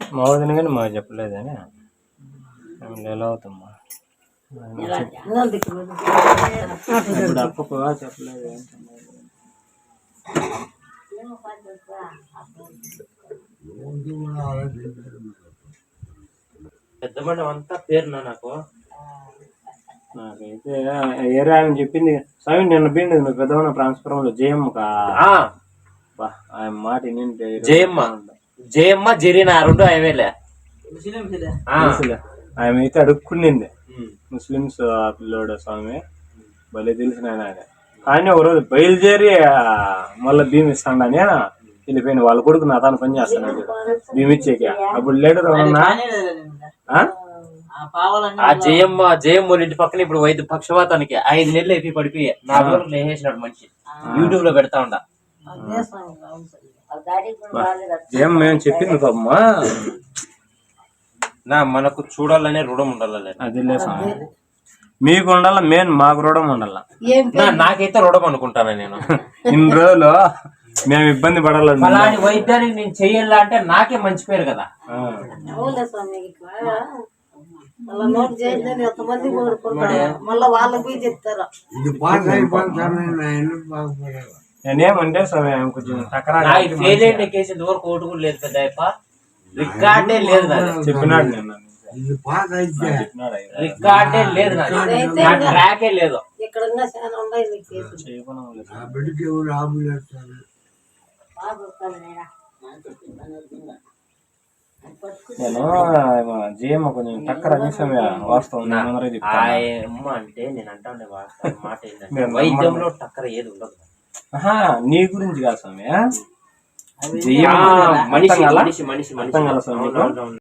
మా వదిన కానీ మాకు చెప్పలేదని. ఎలా అవుతామ్మా ఇప్పుడు అప్పకు చెప్పలేదు? పెద్ద మండం అంతా పేరునా నాకు? నాకైతే ఏరే ఆమె చెప్పింది. స్వామి నిన్న పోయింది నువ్వు పెద్దవన్న ట్రాన్స్ఫార్మర్లో జేఎం మాట జయమ్మ. జయమ్మ జరీనా రెండు అవేలే ఆ. తెలుసులే. ఆమె అయితే అడుక్కునింది. ముస్లిమ్స్ ఆ పిల్లోడు స్వామి. భలే తెలిసిన ఆయన ఆయన. కానీ ఒక రోజు బయలుదేరి మళ్ళీ భీమ్ ఇస్తాడని వెళ్ళిపోయింది వాళ్ళ కొడుకు నా తాను పని చేస్తున్నాడు భీమ్ ఇచ్చేకి అప్పుడు లేడు ఆ? ఆ జయమ్మ జయమ్మ ఇంటి పక్కన ఇప్పుడు వైద్య పక్షవాతానికి ఐదు నెలలు అయిపోయి పడిపోయి నాలుగు రోజులు లేచేసినాడు మనిషి. యూట్యూబ్లో పెడతా ఉండ. ఏం మేము చెప్పింది పాపమ్మా నా మనకు చూడాలనే రుణం ఉండాలి అది. లేదు మీకు ఉండాల మెయిన్ మాకు కూడా ఉండాల? నా నాకైతే రుణం అనుకుంటాను నేను. ఇన్ని రోజులు మేము ఇబ్బంది పడాలని అలాంటి వైద్యానికి నేను చెయ్యాలా అంటే నాకే మంచి పేరు కదా. మళ్ళీ వాళ్ళకి చెప్తారు. నేను నేనేమంటే కొంచెం నాకు ఫెయిల్ అయిన కేసు ఇంతవరకు కూడా లేదు పెద్ద రికార్డే లేదు నాది. చెప్పినాడు. రికార్డే లేదు నాది. నా ట్రాకే లేదు. ఇక్కడ ఇంకా చాలా ఉన్నాయి నీ కేసులు చేయకుండా ఉండలేదు. ఆ బిడ్డకి ఎవరు ఆపులేస్తారు నేను జీఎం కొంచెం టక్కర అనేసామి వాస్తవం. నేను అంటే నేను అంటా వాస్తవం. మాట ఏంటంటే నేను వైద్యంలో టక్కర ఏది ఉండదు. ఆహా, నీ గురించి కాదు స్వామి మనిషి? మనిషి మనిషి స్వామి